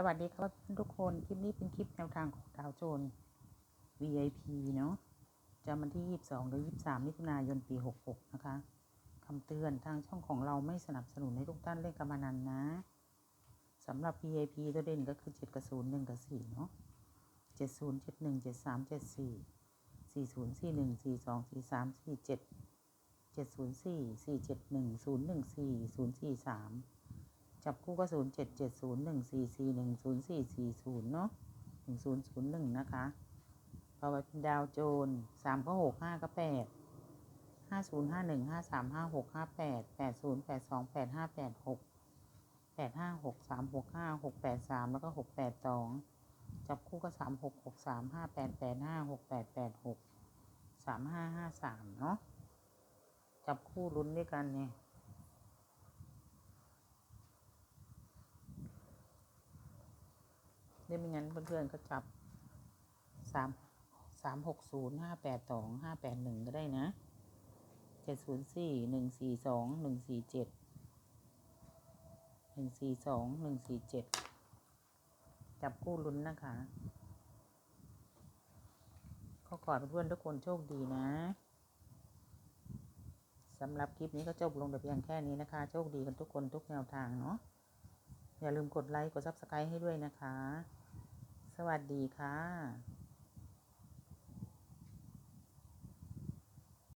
สวัสดีครับทุกคน คลิปนี้เป็นคลิปแนวทางของดาวโจน VIP เนาะจะวันที่ 22 หรือ 23 มิถุนายน ปี 66 นะคะคำเตือนทางช่องของเราไม่สนับสนุนให้ทุกท่านเล่นการพนันนะสำหรับ VIP ตัวเด่นก็คือ 7 กับ 0 1 กับ 4 เนาะ70 71 73 74 40 41 42 43 47 704 471 014 043 จับคู่ก็ศูนย์เจ็ดเจ็ดศูนย์หนึ่งสี่สี่หนึ่งศูนย์สี่สี่ศูนย์เนาะหนึ่งศูนย์ศูนย์หนึ่งนะคะพอไปเป็นดาวโจนสามก็หกห้าก็แปดห้าศูนย์ห้าหนึ่งห้าสามห้าหกห้าแปดแปดศูนย์แปดสองแปดห้าแปดหกแปดห้าหกสามหกห้าหกแปดสามแล้วก็หกแปดสองจับคู่ก็สามหกหกสามห้าแปดแปดห้าหกแปดแปดหกสามห้าห้าสามเนาะจับคู่ลุ้นด้วยกันเนี่ย เดี๋ยวไม่งั้นเพื่อนๆก็จับสามสามหกศูนย์ห้าแปดสองห้าแปดหนึ่งก็ได้นะเจ็ดศูนย์สี่หนึ่งสี่สองหนึ่งสี่เจ็ดหนึ่งสี่สองหนึ่งสี่เจ็ดจับคู่ลุ้นนะคะก็ขอให้เพื่อนๆทุกคนโชคดีนะสำหรับคลิปนี้ก็จบลงแต่เพียงแค่นี้นะคะ โชคดีกันทุกคนทุกแนวทางเนาะอย่าลืมกดไลค์กดซับสไครต์ให้ด้วยนะคะ สวัสดีค่ะ